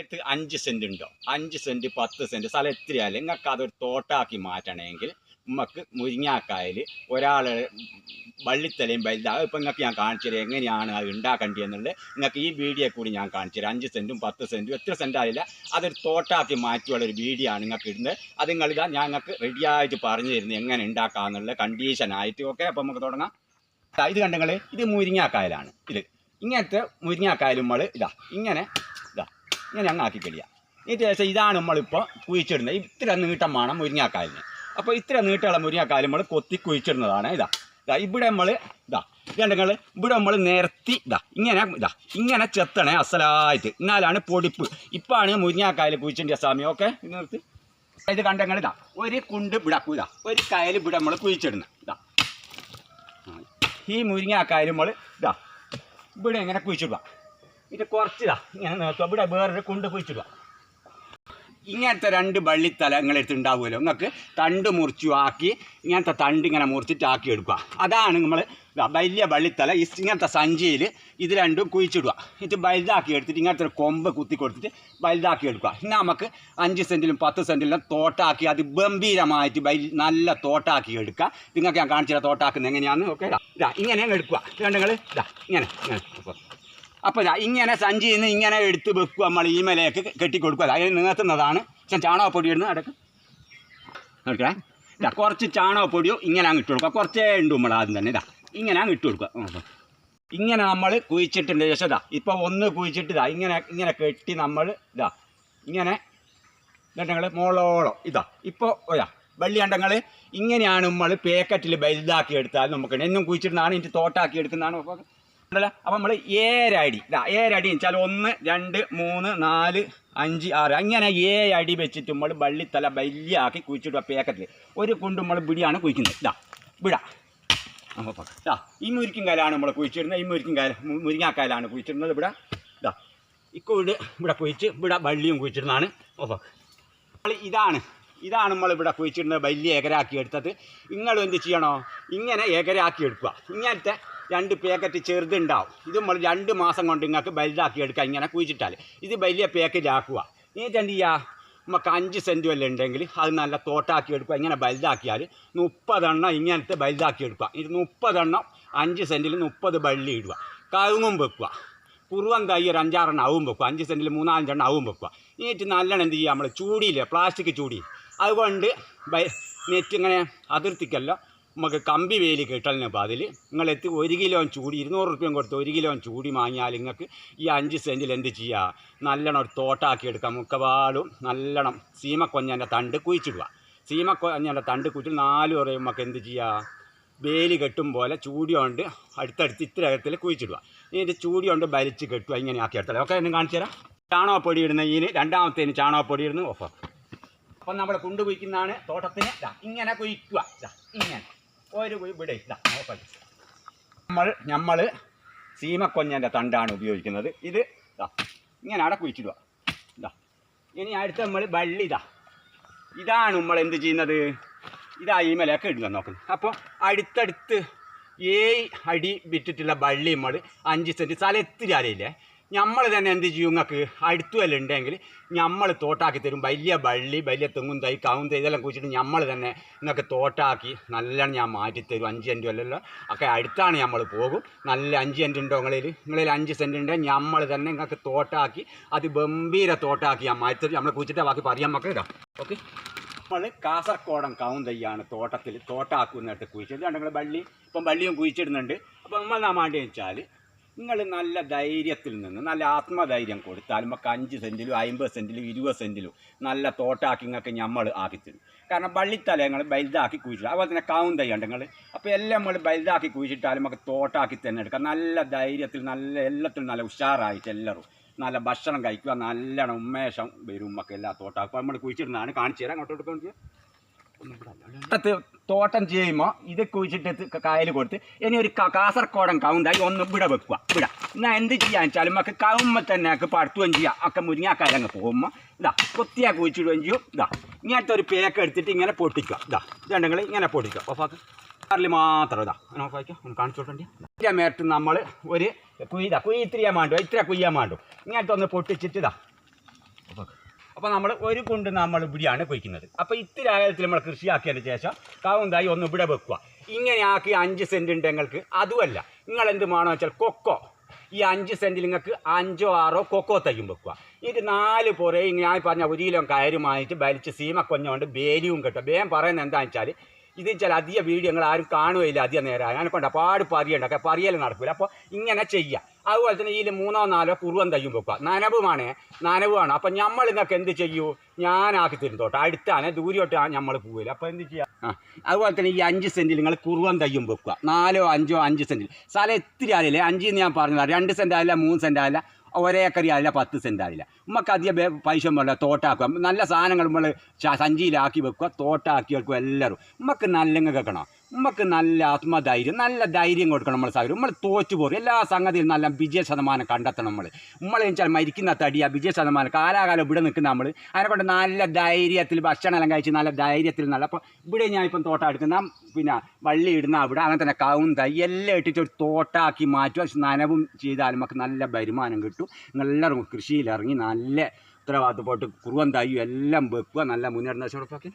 അടുത്ത് അഞ്ച് സെന്റ് ഉണ്ടോ? അഞ്ച് സെന്റ് പത്ത് സെന്റ് സ്ഥലം എത്രയായാലും നിങ്ങൾക്ക് അതൊരു തോട്ടാക്കി മാറ്റണമെങ്കിൽ നമുക്ക് മുരിങ്ങാക്കായൽ ഒരാൾ വള്ളിത്തലയും വലുതാകും ഇപ്പം നിങ്ങൾക്ക് ഞാൻ കാണിച്ചു തരാം എങ്ങനെയാണ് അത് ഉണ്ടാക്കേണ്ടത് എന്നുള്ളത് നിങ്ങൾക്ക് ഈ വീഡിയോ കൂടി ഞാൻ കാണിച്ചു തരാം. അഞ്ച് സെന്റും പത്ത് സെന്റും എത്ര സെന്റ് ആയില്ല അതൊരു തോട്ടാക്കി മാറ്റിയുള്ള ഒരു വീഡിയോ ആണ് നിങ്ങൾക്ക് ഇടുന്നത്. അത് ഞാൻ നിങ്ങൾക്ക് റെഡിയായിട്ട് പറഞ്ഞു തരുന്നത് എങ്ങനെ ഉണ്ടാക്കാമെന്നുള്ള കണ്ടീഷൻ ആയിട്ട്. ഓക്കെ അപ്പം നമുക്ക് തുടങ്ങാം. ഇത് കണ്ടങ്ങൾ ഇത് മുരിങ്ങാക്കായലാണ്. ഇത് ഇങ്ങനത്തെ മുരിങ്ങാക്കായലും നമ്മൾ ഇതാ ഇങ്ങനെ ഇങ്ങനെ അങ്ങ് ആക്കി കഴിയാം ഇതിന് ശേഷം ഇതാണ് നമ്മളിപ്പോൾ കുഴിച്ചിടുന്നത്. ഇത്ര നീട്ടം വേണം മുരിങ്ങാക്കാലിന് അപ്പോൾ ഇത്ര നീട്ടമുള്ള മുരിങ്ങാക്കാൽ നമ്മൾ കൊത്തി കുഴിച്ചിടുന്നതാണ്. ഇതാ. ഇതാ ഇവിടെ നമ്മൾ ഇതാ. ഇതുണ്ടെങ്കിൽ ഇവിടെ നമ്മൾ നിരത്തി ഇതാ. ഇങ്ങനെ ഇതാ. ഇങ്ങനെ ചെത്തണേ അസലായിട്ട്. എന്നാലാണ് പൊടിപ്പ്. ഇപ്പാണ് മുരിങ്ങാക്കായൽ കുഴിച്ചിന്റെ സമയം. ഓക്കെ? നിർത്തി. ഇത് കണ്ടങ്ങൾ ഇതാ ഒരു കുണ്ട് ഇവിടെ ഇതാ ഒരു കായൽ ഇവിടെ നമ്മൾ കുഴിച്ചിടുന്നത്. ഇതാ. ഈ മുരിങ്ങാക്കായൽ നമ്മൾ ഇതാ. ഇവിടെ ഇങ്ങനെ കുഴിച്ചിടുക. ഇത് കുറച്ചിതാ. ഇങ്ങനെ നോക്കുക ഇവിടെ വേറൊരു കൊണ്ട് കുഴിച്ചിടുക. ഇങ്ങനത്തെ രണ്ട് വള്ളിത്തലങ്ങളെടുത്ത് ഉണ്ടാവുമല്ലോ. നിങ്ങൾക്ക് തണ്ട് മുറിച്ചു ആക്കി ഇങ്ങനത്തെ തണ്ട് ഇങ്ങനെ മുറിച്ചിട്ട് ആക്കി എടുക്കുക. അതാണ് നമ്മൾ വലിയ വള്ളിത്തല ഈ ഇങ്ങനത്തെ സഞ്ചിയിൽ ഇത് രണ്ടും കുഴിച്ചിടുക. ഇത് വലുതാക്കി എടുത്തിട്ട് ഇങ്ങനത്തെ ഒരു കൊമ്പ് കുത്തി കൊടുത്തിട്ട് വലുതാക്കി എടുക്കുക. ഇനി നമുക്ക് അഞ്ച് സെന്റിലും പത്ത് സെന്റിലും തോട്ടാക്കി അത് ഗംഭീരമായിട്ട് നല്ല തോട്ടാക്കി എടുക്കുക. നിങ്ങൾക്ക് ഞാൻ കാണിച്ചില്ല തോട്ടാക്കുന്നത് എങ്ങനെയാണെന്ന് ഓക്കെ ഇതാ ഇങ്ങനെ എടുക്കുക. രണ്ടുങ്ങൾ ഇതാ ഇങ്ങനെ ഇങ്ങനെ അപ്പോൾ ഇങ്ങനെ സഞ്ചിയിൽ നിന്ന് ഇങ്ങനെ എടുത്ത് വെക്കുക നമ്മൾ ഈ മേലേക്ക് കെട്ടിക്കൊടുക്കുക. അതിന് നീത്തുന്നതാണ് പക്ഷേ ചാണകപ്പൊടി ഇടുന്ന അടക്ക്. നോക്കേ ഇതാ കുറച്ച് ചാണകപ്പൊടിയോ ഇങ്ങനെ അങ്ങ് ഇട്ട് കൊടുക്കുക. കുറച്ചേ ഉണ്ട് നമ്മൾ ആദ്യം തന്നെ. ഇതാ ഇങ്ങനെ അങ്ങ് ഇട്ട് കൊടുക്കുക. ഇങ്ങനെ നമ്മൾ കുഴിച്ചിട്ടുണ്ട് ശേഷം ഇതാ ഇപ്പോൾ ഒന്ന് കുഴിച്ചിട്ട് ഇതാ ഇങ്ങനെ ഇങ്ങനെ കെട്ടി നമ്മൾ ഇതാ ഇങ്ങനെ ഇതണ്ടങ്ങൾ മോളോളം. ഇതാ. ഇപ്പോൾ ഒരാ വെള്ളിയണ്ടങ്ങൾ ഇങ്ങനെയാണ് നമ്മൾ പാക്കറ്റിൽ വലുതാക്കി എടുത്താൽ നമുക്ക് എന്നും കുഴിച്ചിടുന്നതാണ്. ഇതിന്റെ തോട്ടാക്കി എടുക്കുന്നതാണ്. അപ്പോൾ ഉണ്ടല്ലോ? അപ്പം നമ്മൾ ഏഴടി ഏഴടി വെച്ചാൽ ഒന്ന് രണ്ട് മൂന്ന് നാല് അഞ്ച് ആറ്. അങ്ങനെ ഏഴടി വെച്ചിട്ട് നമ്മൾ വള്ളിത്തല വലിയ ആക്കി പേക്കറ്റിൽ ഒരു കുണ്ട് നമ്മൾ പിടിയാണ് കുഴിക്കുന്നത്. ഇതാ വിടാ. ഇതാ ഈ മുരിക്കും കാലാണ് നമ്മൾ കുഴിച്ചിടുന്നത്. ഈ മുരിക്കും കാല മുരിങ്ങാക്കാലാണ് കുഴിച്ചിടുന്നത്. ഇവിടെ ഇതാ. ഇക്കോട് ഇവിടെ കുഴിച്ച് ഇവിടെ വള്ളിയും കുഴിച്ചിടുന്നതാണ്. നമ്മൾ ഇതാണ് ഇതാണ് നമ്മൾ ഇവിടെ കുഴിച്ചിടുന്നത്. വലിയ ഏകരാക്കി എടുത്തത്. നിങ്ങൾ എന്ത് ചെയ്യണോ? ഇങ്ങനെ ഏകരാക്കി എടുക്കുക. ഇങ്ങനത്തെ രണ്ട് പാക്കറ്റ് ചെറുതുണ്ടാവും. ഇത് നമ്മൾ രണ്ട് മാസം കൊണ്ട് നിങ്ങൾക്ക് വലുതാക്കി എടുക്കുക ഇങ്ങനെ കുഴിച്ചിട്ടാൽ ഇത് വലിയ പാക്കറ്റ് ആക്കുക. എന്നിട്ട് എന്ത് ചെയ്യുക നമുക്ക് അഞ്ച് സെന്റ് വല്ല ഉണ്ടെങ്കിൽ അത് നല്ല തോട്ടാക്കി എടുക്കുക. ഇങ്ങനെ വലുതാക്കിയാൽ മുപ്പതെണ്ണം ഇങ്ങനത്തെ വലുതാക്കി എടുക്കുക. ഇത് മുപ്പതെണ്ണം അഞ്ച് സെന്റിൽ മുപ്പത് വള്ളി ഇടുക. കവുങ്ങും വെക്കുക. കുറുവൻ തൈ ഒരു അഞ്ചാറെണ്ണം ആവും വെക്കുക. അഞ്ച് സെന്റിൽ മൂന്നാലഞ്ചെണ്ണം ആവും വെക്കുക. എന്നിട്ട് നല്ലെണ്ണം എന്ത് ചെയ്യുക? നമ്മൾ ചൂടിയില്ലേ പ്ലാസ്റ്റിക് ചൂടി. അതുകൊണ്ട് നെറ്റ് ഇങ്ങനെ അതിർത്തിക്കല്ല. നമുക്ക് കമ്പി വേലി കിട്ടലിന് അതിൽ നിങ്ങളെത്തി ഒരു കിലോ ചൂടി ഇരുന്നൂറ് റുപ്യം കൊടുത്ത് ഒരു കിലോ ചൂടി വാങ്ങിയാൽ നിങ്ങൾക്ക് ഈ അഞ്ച് സെന്റിൽ എന്ത് ചെയ്യുക നല്ലോണം ഒരു തോട്ടാക്കി എടുക്കാം. മുക്കവാളും നല്ലോണം സീമക്കൊഞ്ഞന്റെ തണ്ട് കുഴിച്ചിടുക. സീമക്കൊഞ്ഞന്റെ തണ്ട് കുഴിച്ചിട്ട് നാല് പറയും നമുക്ക് എന്ത് ചെയ്യുക വേലി കെട്ടും പോലെ ചൂടി കൊണ്ട് അടുത്തടുത്ത് ഇത്ര അകത്തിൽ കുഴിച്ചിടുക. ഇനി ചൂടി കൊണ്ട് വലിച്ച് കെട്ടുക. ഇങ്ങനെ ആക്കി എടുത്തത് ഓക്കെ എന്നും കാണിച്ചു തരാം. ചാണകപ്പൊടി ഇടുന്ന ഇതിന് രണ്ടാമത്തേന് ചാണകപ്പൊടി ഇടുന്നു. ഓഫ് അപ്പം നമ്മൾ കൊണ്ടുപോയിക്കുന്നതാണ് തോട്ടത്തിന്. ഇങ്ങനെ കുഴിക്കുക. ഇങ്ങനെ. ഒരു ഇവിടെ നമ്മൾ നമ്മൾ സീമക്കൊഞ്ഞന്റെ തണ്ടാണ് ഉപയോഗിക്കുന്നത്. ഇത് ഇതാ ഇങ്ങനെ അവിടെ കുഴിച്ചിടുക. ഇതാ ഇനി അടുത്ത നമ്മൾ വള്ളി ഇതാ. ഇതാണ് നമ്മൾ എന്ത് ചെയ്യുന്നത്? ഇതാ ഈ മലയൊക്കെ ഇടുക നോക്കുന്നത്. അപ്പോൾ അടുത്തടുത്ത് ഏഴ് അടി വിറ്റിട്ടുള്ള വള്ളി നമ്മൾ അഞ്ച് സെന്റ് സ്ഥലം എത്തിരി അറിയില്ലേ നമ്മൾ തന്നെ എന്ത് ചെയ്യും നിങ്ങൾക്ക് അടുത്തു വല്ല ഉണ്ടെങ്കിൽ നമ്മൾ തോട്ടാക്കി തരും. വലിയ വള്ളി വലിയ തെങ്ങും തൈ കാവും തൈ ഇതെല്ലാം കുഴിച്ചിട്ട് നമ്മൾ തന്നെ നിങ്ങൾക്ക് തോട്ടാക്കി നല്ലോണം ഞാൻ മാറ്റിത്തരും അഞ്ച് സെന്റ് അല്ലല്ലോ ഒക്കെ അടുത്താണ് നമ്മൾ പോകും. നല്ല അഞ്ച് സെന്റ് ഉണ്ടോ നിങ്ങളിൽ നിങ്ങളിൽ അഞ്ച് സെന്റ് ഉണ്ടെങ്കിൽ നമ്മൾ തന്നെ നിങ്ങൾക്ക് തോട്ടാക്കി അത് ഗംഭീര തോട്ടാക്കി ഞാൻ മാറ്റിത്തരും നമ്മൾ കുഴിച്ചിട്ട് ബാക്കി പറയാൻ മക്കൾ ഇടാം ഓക്കെ? നമ്മൾ കാസർഗോഡൻ കൗൻ തയ്യാണ് തോട്ടത്തിൽ തോട്ടാക്കുന്നിട്ട് കുഴിച്ചത് ഞങ്ങൾ വള്ളി ഇപ്പം വള്ളിയും കുഴിച്ചിടുന്നുണ്ട്. അപ്പം നമ്മൾ നാ വേണ്ടി വെച്ചാൽ നിങ്ങൾ നല്ല ധൈര്യത്തിൽ നിന്ന് നല്ല ആത്മധൈര്യം കൊടുത്താൽ നമുക്ക് അഞ്ച് സെന്റിലും അമ്പത് സെന്റിലും ഇരുപത് സെന്റിലും നല്ല തോട്ടാക്കി നിങ്ങൾക്ക് നമ്മൾ ആക്കിത്തരും കാരണം വള്ളിത്തല ഞങ്ങൾ വലുതാക്കി കുഴിച്ചിടും. അതുപോലെ തന്നെ കാവും തയ്യുണ്ട് നിങ്ങൾ അപ്പോൾ എല്ലാം നമ്മൾ വലുതാക്കി കുഴിച്ചിട്ടാലും നമുക്ക് തോട്ടാക്കി തന്നെ എടുക്കാം. നല്ല ധൈര്യത്തിൽ നല്ല എല്ലാത്തിലും നല്ല ഉഷാറായിട്ട് എല്ലാവരും നല്ല ഭക്ഷണം കഴിക്കുക നല്ലോണം ഉമ്മേഷം വരും നമുക്ക് എല്ലാ തോട്ടാക്കും. നമ്മൾ കുഴിച്ചിടുന്നതാണ് കാണിച്ചു തരാം. അങ്ങോട്ട് കൊടുക്കാൻ തോട്ടം ചെയ്യുമ്പോൾ ഇത് കുഴിച്ചിട്ട് കായൽ കൊടുത്ത് ഇനി ഒരു കാസർകോടൻ കൗണ്ടായി ഒന്ന് ഇവിടെ വെക്കുക. ഇവിടെ എന്നാൽ എന്ത് ചെയ്യാൻ വെച്ചാൽ നമുക്ക് കവുമ്പോൾ തന്നെ ഒക്കെ പടുത്തുകയും ചെയ്യാം. ഒക്കെ മുരിങ്ങാക്കായങ്ങ് പോകുമ്പോൾ ഇതാ കൊത്തിയാ കുഴിച്ചിടുകയും ചെയ്യും. ഇതാ ഇങ്ങനത്തെ ഒരു പേക്ക് എടുത്തിട്ട് ഇങ്ങനെ പൊട്ടിക്കുക. ഇതാ ഇതുണ്ടെങ്കിൽ ഇങ്ങനെ പൊട്ടിക്കുക. ഓഫാക്ക് കാറിൽ മാത്രം ഇതാ. ഓഫാക്കിയോ ഒന്ന് കാണിച്ചു കൊടുക്കണ്ടേ. ഇതിന്റെ മേട്ട് നമ്മൾ ഒരു കുയ്യ കുയ്യ ഇത്തിരിയാൻ മാണ്ടു. ഇത്ര കുയ്യാൻ മാണ്ടു. ഇങ്ങനത്തെ ഒന്ന് പൊട്ടിച്ചിട്ട് ഇതാ. അപ്പോൾ നമ്മൾ ഒരു കൊണ്ട് നമ്മൾ ഇവിടെയാണ് പൊയ്ക്കുന്നത് അപ്പോൾ ഇത്തിരി ആയത്തിൽ നമ്മൾ കൃഷിയാക്കിയതിന് ശേഷം കാവുന്തായി ഒന്ന് ഇവിടെ വെക്കുക. ഇങ്ങനെ ആക്കി അഞ്ച് സെന്റ് ഉണ്ട് നിങ്ങൾക്ക് അതുമല്ല നിങ്ങൾ എന്ത് വേണമെന്ന് വെച്ചാൽ കൊക്കോ. ഈ അഞ്ച് സെന്റിൽ നിങ്ങൾക്ക് അഞ്ചോ ആറോ കൊക്കോ തയ്യും വെക്കുക. ഇത് നാല് പുറേ ഞാൻ പറഞ്ഞ ഒരു കിലോ കയറുമായിട്ട് വലിച്ച് സീമ കൊഞ്ഞുകൊണ്ട് ബേലിയും കിട്ടും വേഗം പറയുന്നത് എന്താണെന്ന് വെച്ചാൽ ഇത് വെച്ചാൽ അധിക വീഡിയോ നിങ്ങൾ ആരും കാണുകയില്ല അധികം നേരം ഞാൻ കൊണ്ട് പാട് പറയണ്ട പറയൽ നടക്കില്ല അപ്പോൾ ഇങ്ങനെ ചെയ്യുക അതുപോലെ തന്നെ ഇതിൽ മൂന്നോ നാലോ കുറുവൻ തയ്യും വെക്കുക. നനവുമാണ് നനവുമാണ് അപ്പം നമ്മൾ നിങ്ങൾക്ക് എന്ത് ചെയ്യൂ? ഞാനാക്കി തരും തോട്ടെ. അടുത്താണ് ദൂരോട്ട് നമ്മൾ പോവില്ല അപ്പോൾ എന്ത് ചെയ്യുക ആ അതുപോലെ തന്നെ ഈ അഞ്ച് സെന്റിൽ നിങ്ങൾ കുറുവൻ തയ്യും വെക്കുക. നാലോ അഞ്ചോ അഞ്ച് സെന്റിൽ സ്ഥലം എത്തിരി ആയില്ലേ അഞ്ചിന്ന് ഞാൻ പറഞ്ഞതാണ് രണ്ട് സെന്റ് ആയില്ല മൂന്ന് സെന്റ് ആയില്ല. ഒരേക്കറി ആയില്ല പത്ത് സെന്റ് ആയില്ല നമുക്ക് അധികം പൈസ വേണ്ട തോട്ടാക്കുക. നല്ല സാധനങ്ങൾ നമ്മൾ സഞ്ചിയിലാക്കി വെക്കുക തോട്ടാക്കി വെക്കുക എല്ലാവരും. നമുക്ക് നല്ല കേൾക്കണം. നമുക്ക് നല്ല ആത്മധൈര്യം നല്ല ധൈര്യം കൊടുക്കണം നമ്മൾ സാഹചര്യം നമ്മൾ തോറ്റു പോകും. എല്ലാ സംഗതിയിലും നല്ല വിജയ ശതമാനം കണ്ടെത്തണം നമ്മൾ നമ്മൾ വെച്ചാൽ മരിക്കുന്ന തടി ആ വിജയ ശതമാനം കാലാകാലം ഇവിടെ നിൽക്കുന്ന നമ്മൾ അതിനെക്കൊണ്ട് നല്ല ധൈര്യത്തിൽ ഭക്ഷണമെല്ലാം കഴിച്ച് നല്ല ധൈര്യത്തിൽ നല്ല അപ്പോൾ ഇവിടെ ഞാൻ ഇപ്പം തോട്ടം എടുക്കുന്ന പിന്നെ വള്ളി ഇടുന്ന അവിടെ അങ്ങനെ തന്നെ കവും തൈ എല്ലാം ഇട്ടിട്ട് ഒരു തോട്ടാക്കി മാറ്റുക. നനവും ചെയ്താൽ നമുക്ക് നല്ല വരുമാനം കിട്ടും. എല്ലാവരും കൃഷിയിലിറങ്ങി നല്ല ഉത്തരവാദിത്തപ്പെട്ട് കുറുവൻ തൈയും എല്ലാം വെക്കുക. നല്ല മുന്നേറുന്ന ഉറപ്പാക്കി.